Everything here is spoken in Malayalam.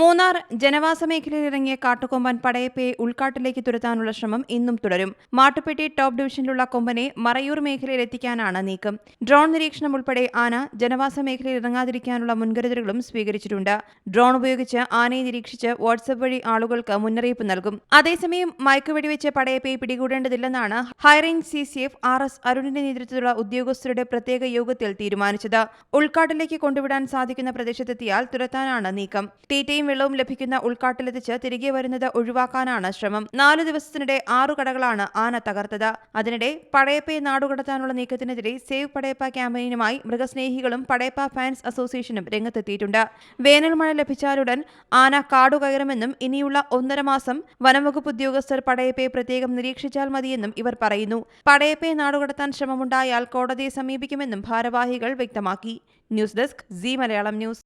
മൂന്നാർ ജനവാസ മേഖലയിലിറങ്ങിയ കാട്ടുകൊമ്പൻ പടയപ്പയെ ഉൾക്കാട്ടിലേക്ക് തുരത്താനുള്ള ശ്രമം ഇന്നും തുടരും. മാട്ടുപെട്ടി ടോപ്പ് ഡിവിഷനിലുള്ള കൊമ്പനെ മറയൂർ മേഖലയിൽ എത്തിക്കാനാണ് നീക്കം. ഡ്രോൺ നിരീക്ഷണം ഉൾപ്പെടെ ആന ജനവാസ മേഖലയിൽ ഇറങ്ങാതിരിക്കാനുള്ള മുൻകരുതലുകളും സ്വീകരിച്ചിട്ടുണ്ട്. ഡ്രോൺ ഉപയോഗിച്ച് ആനയെ നിരീക്ഷിച്ച് വാട്സപ്പ് വഴി ആളുകൾക്ക് മുന്നറിയിപ്പ് നൽകും. അതേസമയം മയക്കുവെടിവെച്ച് പടയപ്പയെ പിടികൂടേണ്ടതില്ലെന്നാണ് high range C C F R S അരുണിന്റെ നേതൃത്വത്തിലുള്ള ഉദ്യോഗസ്ഥരുടെ പ്രത്യേക യോഗത്തിൽ തീരുമാനിച്ചത്. ഉൾക്കാട്ടിലേക്ക് കൊണ്ടുവിടാൻ സാധിക്കുന്ന പ്രദേശത്തെത്തിയാൽ തുരത്താനാണ് നീക്കം. തീറ്റയും വെള്ളവും ലഭിക്കുന്ന ഉൾക്കാട്ടിലെത്തിച്ച് തിരികെ വരുന്നത് ഒഴിവാക്കാനാണ് ശ്രമം. നാലു ദിവസത്തിനിടെ ആറു കടകളാണ് ആന തകർത്തത്. അതിനിടെ പടയപ്പയെ നാടുകടത്താനുള്ള നീക്കത്തിനെതിരെ സേവ് പടയപ്പ ക്യാമ്പയിനുമായി മൃഗസ്നേഹികളും പടയപ്പ ഫാൻസ് അസോസിയേഷനും രംഗത്തെത്തിയിട്ടുണ്ട്. വേനൽ മഴ ലഭിച്ചാലുടൻ ആന കാടുകയറുമെന്നും ഇനിയുള്ള ഒന്നര മാസം വനംവകുപ്പ് ഉദ്യോഗസ്ഥർ പടയപ്പയെ പ്രത്യേകം നിരീക്ഷിച്ചാൽ മതിയെന്നും ഇവർ പറയുന്നു. പടയപ്പയെ നാടുകടത്താൻ ശ്രമമുണ്ടായാൽ കോടതിയെ സമീപിക്കുമെന്നും ഭാരവാഹികൾ വ്യക്തമാക്കി. News desk C Malayalam news.